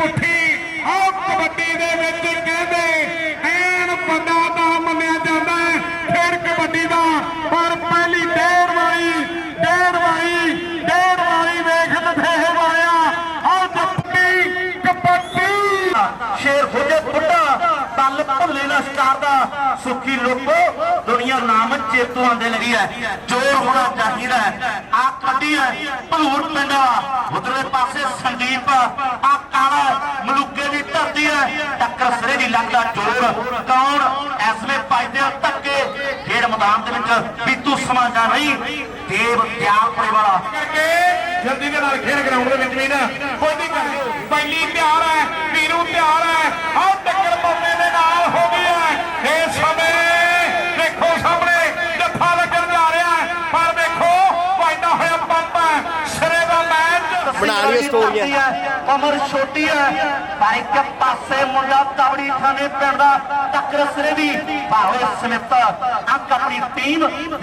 ਪੁੱਠੀ। ਆਹ ਕਬੱਡੀ ਦੇ ਵਿੱਚ ਕਹਿੰਦੇ, ਐਨ ਬੰਦਾ ਤਾਂ ਮੰਨਿਆ ਜਾਂਦਾ ਹੈ ਖੇਡ ਕਬੱਡੀ ਦਾ। ਪਰ ਪਹਿਲੀ ਡੇਢ ਵਾਰੀ ਡੇਢ ਵਾਰੀ ਡੇਢ ਵਾਰੀ ਵੇਖ ਦਫੇਹ ਵਾਲਿਆ ਆਹ ਜੱਫੀ ਕਬੱਡੀ। ਸ਼ੇਰ ਹੋ ਬੁੱਢਾ ਤਲ ਭੁੱਲੇ ਨਾ ਸਟਾਰ ਦਾ। ਸੁੱਖੀ ਲੋਕੋ, ਦੁਨੀਆ ਨਾਮ ਚੇਤੂਆਂ ਦੇ ਲਈ ਹੈ। ਜੋਰ ਹੋਣਾ ਚਾਹੀਦਾ ਹੈ। ਆ ਕੱਢੀ ਹੈ ਭਲੂੜ ਪਿੰਡ ਉਧਰਲੇ ਪਾਸੇ ਸੰਦੀਪ ਆ ਕਾਲਾ ਮਲੂਕੇ ਦੀ ਧਰਤੀ ਹੈ ਟੱਕਰ ਸਿਰੇ ਦੀ ਲੱਗਦਾ ਜੋਰ ਕੌਣ? ਐਸਲੇ ਪਾਈਦੇ ਧੱਕੇ। ਖੇਡ ਮੈਦਾਨ ਦੇ ਵਿੱਚ ਬੀਤੂ ਸਮਾਜਾ ਨਹੀਂ। ਦੇਵ ਦਿਆਲਪੁਰੇ ਵਾਲਾ। ਕਰਕੇ ਜਲਦੀ ਦੇ ਨਾਲ ਖੇਡ ਗਰਾਊਂਡ ਦੇ ਵਿੱਚ ਵੀ ਨਾ। ਕੋਈ ਨਹੀਂ ਕਰ ਪਹਿਲੀ ਤਿਆਰ ਹੈ ਵੀਰੂ ਤਿਆਰ ਹੈ ਆਹ ਟੱਕਰ ਮੌਕੇ ਦੇ ਨਾਲ ਹੋ ਗਈ ਹੈ ਇਸ ਸਮੇਂ ਦੇਖੋ ਸਾਹਮਣੇ ਜੱਫਾ ਲੱਗਣ ਜਾ ਰਿਹਾ ਹੈ ਪਰ ਦੇਖੋ ਵਾਇਦਾ ਹੋਇਆ ਪੰਪ ਹੈ ਸਿਰੇ ਦਾ ਮੈਚ ਬਣਾ ਲਈਏ ਸਟੋਰੀ ਹੈ। ਉਮਰ ਛੋਟੀ ਹੈ ਪਰ ਇੱਕ ਪਾਸੇ ਮੁੰਡਾ ਤਵੜੀ ਥਾਣੇ ਪਿੰਡ ਦਾ ਟੱਕਰ ਸਿਰੇ ਦੀ ਭਾਵੇਂ ਸਮਿਤ ਅੰਕ ਆਪਣੀ ਟੀਮ